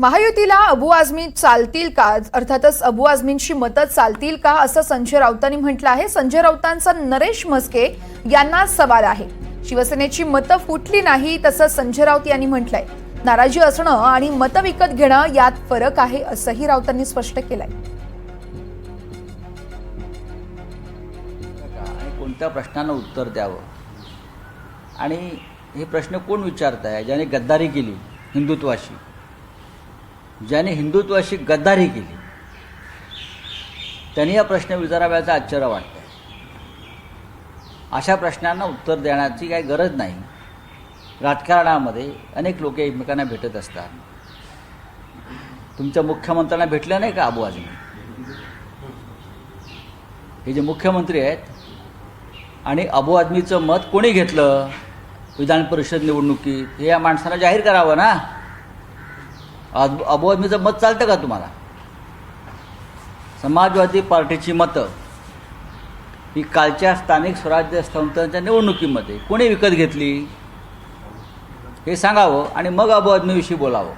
महायुतीला अबू आझमी चालतील का? अर्थातच अबू आझमींची मतं चालतील का? असं संजय राऊतांनी म्हटलं आहे. संजय राऊतांचा नरेश म्हस्के यांना सवाल आहे. शिवसेनेची मतं फुटली नाही तसं संजय राऊत यांनी म्हटलंय. नाराजी असणं आणि मतं विकत घेणं यात फरक आहे असंही राऊतांनी स्पष्ट केलंय. कोणत्या प्रश्नांना उत्तर द्यावं? आणि हे प्रश्न कोण विचारत आहे ज्याने गद्दारी केली हिंदुत्वाशी. ज्याने हिंदुत्वाशी गद्दारी केली. त्यांनी हा प्रश्न विचाराव्याचा आश्चर्य वाटतं अशा प्रश्नांना उत्तर देण्याची काही गरज नाही. राजकारणामध्ये अनेक लोक एकमेकांना भेटत असतात. तुमच्या मुख्यमंत्र्यांना भेटलं नाही का अबू आजमी? हे जे मुख्यमंत्री आहेत आणि अबू आदमीचं मत कोणी घेतलं? विधान परिषद निवडणुकीत हे या माणसानं जाहीर करावं ना? आज अबू आदमीचं मत चालतं का तुम्हाला? समाजवादी पार्टीची मतं ही कालच्या स्थानिक स्वराज्य संस्थांच्या निवडणुकीमध्ये कोणी विकत घेतली? हे सांगावं आणि मग अबोआदमीविषयी बोलावं.